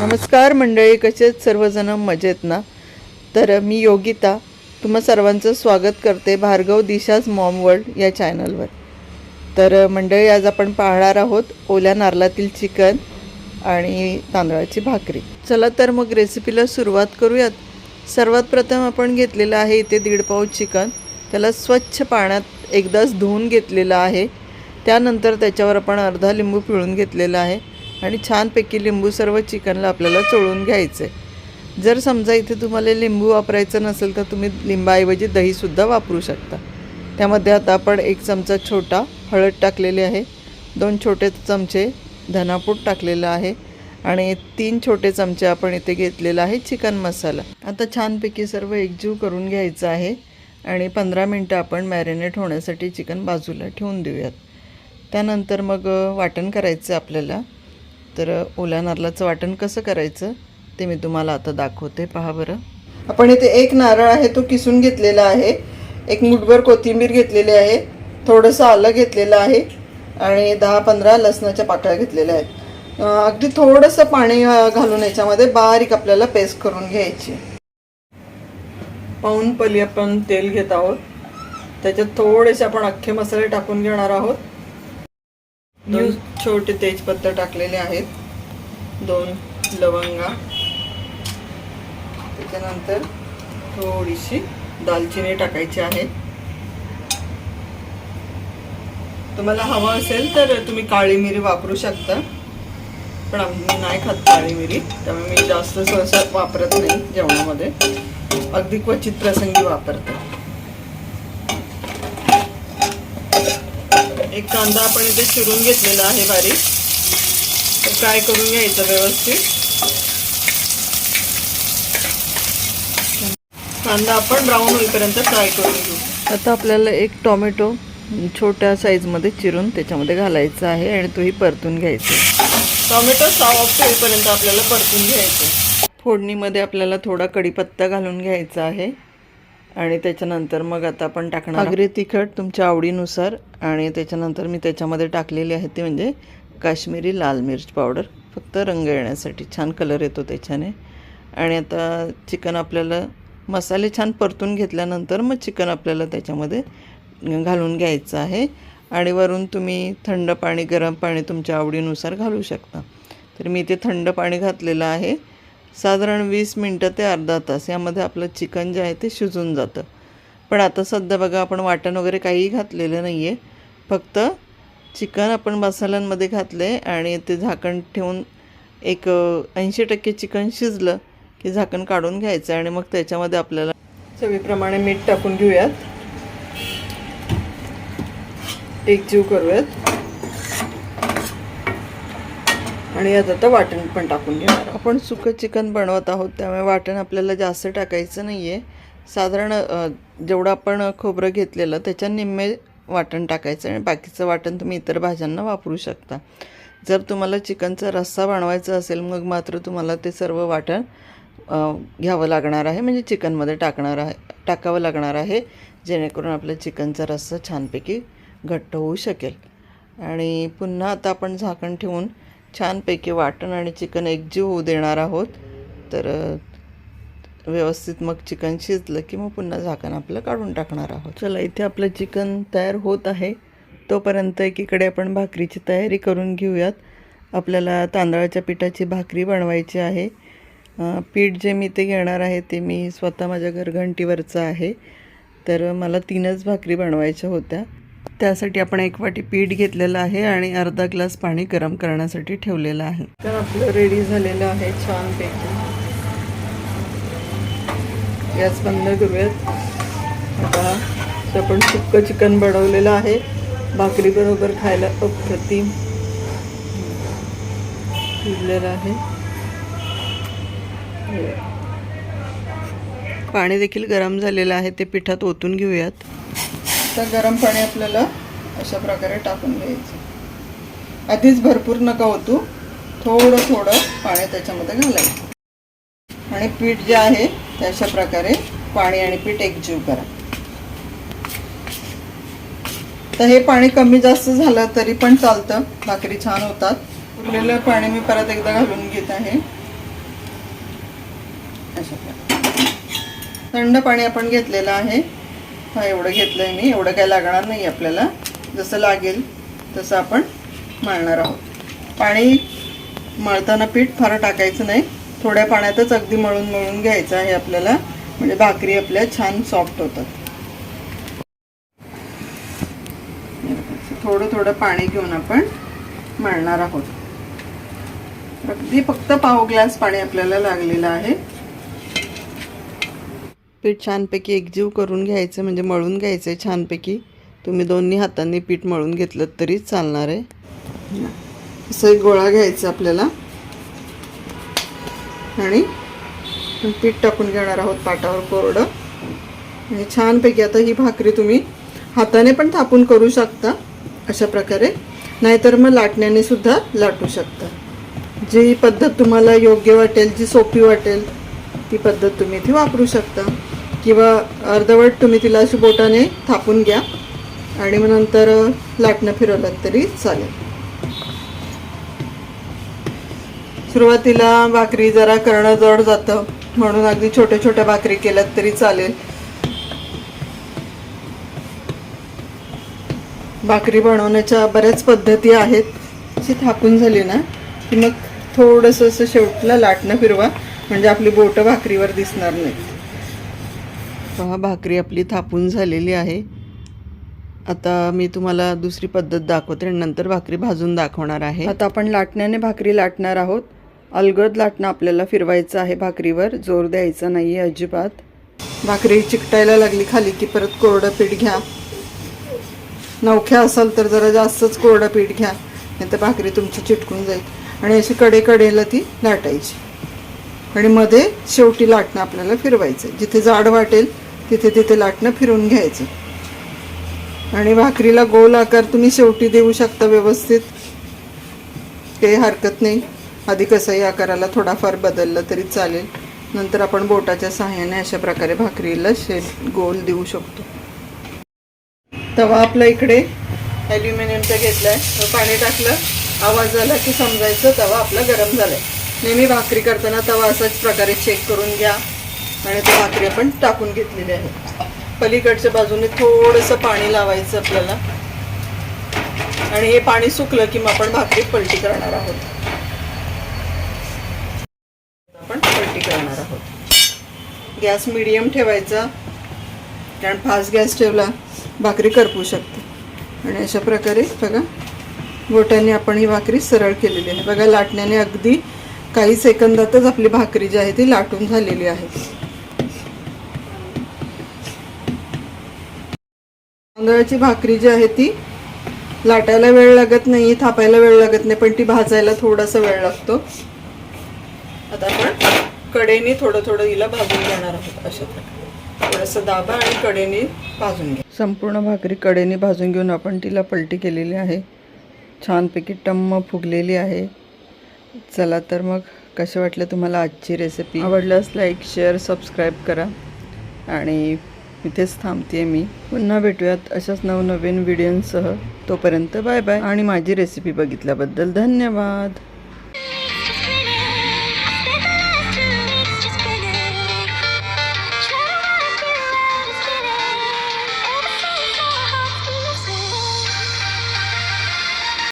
नमस्कार मंडळी कसेच सर्वजण मजेत ना? तर मी योगिता तुम्हा सर्वांचं स्वागत करते भार्गव दिशाज मॉम वर्ल्ड या चॅनलवर. तर मंडळी आज आपण पाहणार आहोत ओल्या नारळातील चिकन आणि तांदळाची भाकरी. चला तर मग रेसिपीला सुरुवात करूयात. सर्वात प्रथम आपण घेतलेलं आहे इथे दीड पाऊच चिकन. त्याला स्वच्छ पाण्यात एकदाच धुवून घेतलेलं आहे. त्यानंतर त्याच्यावर आपण अर्धा लिंबू पिळून घेतलेला आहे. आणि छानपैकी लिंबू सर्व चिकनला आपल्याला चोळून घ्यायचं आहे जर समजा इथे तुम्हाला लिंबू वापरायचं नसेल तर तुम्ही लिंबाऐवजी दहीसुद्धा वापरू शकता. त्यामध्ये आता आपण एक चमचा छोटा हळद टाकलेली आहे दोन छोटे चमचे धनापूट टाकलेलं आहे आणि तीन छोटे चमचे आपण इथे घेतलेला आहे चिकन मसाला. आता छानपैकी सर्व एकजीव करून घ्यायचं आहे आणि पंधरा मिनटं आपण मॅरिनेट होण्यासाठी चिकन बाजूला ठेवून देऊयात. त्यानंतर मग वाटण करायचं आहे आपल्याला. तर ओल्या नारळाचं वाटण कसं करायचं ते मी तुम्हाला आता दाखवते. पहा बरं. आपण इथे एक नारळ आहे तो किसून घेतलेला आहे. एक मुठभर कोथिंबीर घेतलेली आहे. थोडंसं आलं घेतलेलं आहे. आणि दहा पंधरा लसणाच्या पाकळ्या घेतलेल्या आहेत. अगदी थोडंसं पाणी घालून याच्यामध्ये बारीक आपल्याला पेस्ट करून घ्यायची. पाऊन पली आपण तेल घेत आहोत. त्याच्यात थोडेसे आपण अख्खे मसाले टाकून घेणार आहोत. दोन छोटे तेजपत्ता टाकलेले आहेत. दोन लवंगा. त्याच्यानंतर थोडीशी दालचिनी टाकायची आहे. तुम्हाला हवं असेल तर तुम्ही काळी मिरी वापरू शकता. पण आम्ही नाही खात काळी मिरी त्यामुळे मी जास्त सहसा वापरत नाही जेवणामध्ये. अगदी क्वचित प्रसंगी वापरते. एक कांदा आपण इथे चिरून घेतलेला आहे बारीक. तो फ्राय करून घ्यायचा व्यवस्थित? कांदा आपण ब्राऊन होईपर्यंत फ्राय करून घेऊ. आता आपल्याला एक टोमॅटो छोट्या साईजमध्ये चिरून त्याच्यामध्ये घालायचा आहे आणि तोही परतून घ्यायचा टोमॅटो सॉफ्ट होईपर्यंत आपल्याला परतून घ्यायचं फोडणीमध्ये आपल्याला थोडा कढीपत्ता घालून घ्यायचा आहे. आणि त्याच्यानंतर मग आता आपण टाकणार आगरी तिखट तुमच्या आवडीनुसार आणि त्याच्यानंतर मी त्याच्यामध्ये टाकलेली आहे ती म्हणजे काश्मीरी लाल मिरच पावडर. फक्त रंग येण्यासाठी छान कलर येतो त्याच्याने. आणि आता चिकन आपल्याला मसाले छान परतून घेतल्यानंतर मग चिकन आपल्याला त्याच्यामध्ये घालून घ्यायचं आहे. आणि वरून तुम्ही थंड पाणी गरम पाणी तुमच्या आवडीनुसार घालू शकता. तर मी इथे थंड पाणी घातलेलं आहे. साधारण वीस मिनटं ते अर्धा तास यामध्ये आपलं चिकन जे आहे ते शिजून जातं. पण आता सध्या बघा आपण वाटण वगैरे काहीही घातलेलं नाही आहे फक्त चिकन आपण मसाल्यांमध्ये घातले आणि ते झाकण ठेवून एक ऐंशी टक्के चिकन शिजलं की झाकण काढून घ्यायचं आणि मग त्याच्यामध्ये आपल्याला चवीप्रमाणे मीठ टाकून घेऊयात. एक जीव करूयात. आणि यात आता वाटण पण टाकून घेणार आपण सुकं चिकन बनवत आहोत त्यामुळे वाटण आपल्याला जास्त टाकायचं नाही आहे साधारण जेवढं आपण खोबरं घेतलेलं त्याच्या निम्मे वाटण टाकायचं आणि बाकीचं वाटण तुम्ही इतर भाज्यांना वापरू शकता. जर तुम्हाला चिकनचा रस्सा बनवायचा असेल मग मात्र तुम्हाला ते सर्व वाटण घ्यावं लागणार आहे म्हणजे चिकनमध्ये टाकणार आहे टाकावं लागणार आहे जेणेकरून आपलं चिकनचा रस्सा छानपैकी घट्ट होऊ शकेल. आणि पुन्हा आता आपण झाकण ठेवून छानपैकी वाटण आणि चिकन एकजीव होऊ देणार आहोत. तर व्यवस्थित मग चिकन शिजलं की मग पुन्हा झाकण आपलं काढून टाकणार आहोत. चला इथे आपलं चिकन तयार होत आहे. तोपर्यंत एकीकडे आपण भाकरीची तयारी करून घेऊयात. आपल्याला तांदळाच्या पिठाची भाकरी बनवायची आहे. पीठ जे मी ते घेणार आहे ते मी स्वतः माझ्या घरघंटीवरचं आहे. तर मला तीनच भाकरी बनवायच्या होत्या. त्यासाठी आपण एक वाटी पीठ घेतलेलं आहे आणि अर्धा ग्लास पाणी गरम करण्यासाठी ठेवलेलं आहे. तर आपलं रेडी झालेलं आहे छानपैकी गॅस बंद करूयात. आता आपण सुक्कं चिकन बनवलेलं आहे भाकरीबरोबर खायला अप्रतिम शिजलेलं आहे. पाणी देखील गरम झालेलं आहे ते पिठात ओतून घेऊयात. आता गरम पाणी आपल्याला अशा प्रकारे टाकून घ्यायचं. आधीच भरपूर नका होतो थोडं थोडं पाणी त्याच्यामध्ये घालायचं. आणि पीठ जे आहे ते अशा प्रकारे पाणी आणि पीठ एकजीव करा. तर हे पाणी कमी जास्त झालं तरी पण चालतं. भाकरी छान होतात. उरलेलं पाणी मी परत एकदा घालून घेत आहे. अशा प्रकारे. थंड पाणी आपण घेतलेलं आहे. हा एवढं घेतलं आहे मी. एवढं काय लागणार नाही आपल्याला. जसं लागेल तसं आपण मळणार आहोत. पाणी मळताना पीठ फार टाकायचं नाही. थोड्या पाण्यातच अगदी मळून मळून घ्यायचं आहे आपल्याला. म्हणजे भाकरी आपल्या छान सॉफ्ट होतात. थोडं थोडं पाणी घेऊन आपण मळणार आहोत. अगदी फक्त पाव ग्लास पाणी आपल्याला लागलेलं आहे. पीठ छानपैकी एकजीव करून घ्यायचं म्हणजे मळून घ्यायचं आहे छानपैकी. तुम्ही दोन्ही हातांनी पीठ मळून घेतलं तरी चालणार आहे. असं एक गोळा घ्यायचा आपल्याला. आणि पीठ टाकून घेणार आहोत पाटावर कोरडं. आणि छानपैकी आता ही भाकरी तुम्ही हाताने पण थापून करू शकता अशा प्रकारे. नाहीतर मग लाटण्याने सुद्धा लाटू शकता. जी पद्धत तुम्हाला योग्य वाटेल जी सोपी वाटेल ती पद्धत तुम्ही इथे वापरू शकता. किंवा अर्धवट तुम्ही तिला अशी बोटाने थापून घ्या. आणि मग नंतर लाटणं फिरवलं तरी चालेल. सुरुवातीला भाकरी जरा करणं जड जातं. म्हणून अगदी छोट्या छोट्या भाकरी केल्यात तरी चालेल. भाकरी बनवण्याच्या बऱ्याच पद्धती आहेत. जी थापून झाली ना की मग थोडंसं असं शेवटला लाटणं फिरवा. म्हणजे आपली बोटं भाकरीवर दिसणार नाहीत. पहा भाकरी आपली थापून झालेली आहे. आता मी तुम्हाला दुसरी पद्धत दाखवते आणि नंतर भाकरी भाजून दाखवणार आहे. आता आपण लाटण्याने भाकरी लाटणार आहोत. अलगद लाटणं आपल्याला फिरवायचं आहे भाकरीवर. जोर द्यायचा नाही आहे अजिबात. भाकरी चिकटायला लागली खाली की परत कोरडं पीठ घ्या. नवख्या असाल तर जरा जास्तच कोरडं पीठ घ्या नाही तर भाकरी तुमची चिटकून जाईल. आणि अशी कडे कडेला ती लाटायची. आणि मध्ये शेवटी लाटणं आपल्याला फिरवायचं जिथे जाड वाटेल तिथे तिथे लाटणं फिरून घ्यायचं आणि भाकरीला गोल आकार तुम्ही शेवटी देऊ शकता व्यवस्थित. काही हरकत नाही. आधी कसंही आकाराला थोडाफार बदललं तरी चालेल. नंतर आपण बोटाच्या सहाय्याने अशा प्रकारे भाकरीला शेप गोल देऊ शकतो. तवा आपला इकडे ॲल्युमिनियमचा घेतला आहे पाणी टाकलं. आवाज आला की समजायचं. तवा आपला गरम झाला आहे नेहमी भाकरी करताना तवा असाच प्रकारे चेक करून घ्या. आणि ती भाकरी आपण टाकून घेतलेली आहे. पलीकडच्या बाजूने थोडंसं पाणी लावायचं आपल्याला. आणि हे पाणी सुकलं की मग आपण भाकरी पलटी करणार आहोत. आपण पलटी करणार आहोत. गॅस मिडियम ठेवायचा. कारण फास्ट गॅस ठेवला भाकरी करपू शकते. आणि अशा प्रकारे बघा गोट्याने आपण ही भाकरी सरळ केलेली आहे. बघा लाटण्याने अगदी काही सेकंदातच आपली भाकरी जी आहे ती लाटून झालेली आहे. तांदळाची भाकरी जी आहे ती लाटायला वेळ लागत नाही थापायला वेळ लागत नाही पण ती भाजायला थोडासा वेळ लागतो. आता आपण कडेने थोडं थोडं हिला भाजून घेणार आहोत अशा प्रकारे. थोडंसं दाबा आणि कडेने भाजून घ्या. संपूर्ण भाकरी कडेने भाजून घेऊन आपण तिला पलटी केलेली आहे. छानपैकी टम्म फुगलेली आहे. चला तर मग कसे वाटलं तुम्हाला आजची रेसिपी आवडल्यास लाईक शेअर सबस्क्राईब करा. आणि इथेच थांबते मी. पुन्हा भेटूयात अशाच नवनवीन व्हिडिओंसह तोपर्यंत बाय बाय आणि माझी रेसिपी बघितल्याबद्दल धन्यवाद.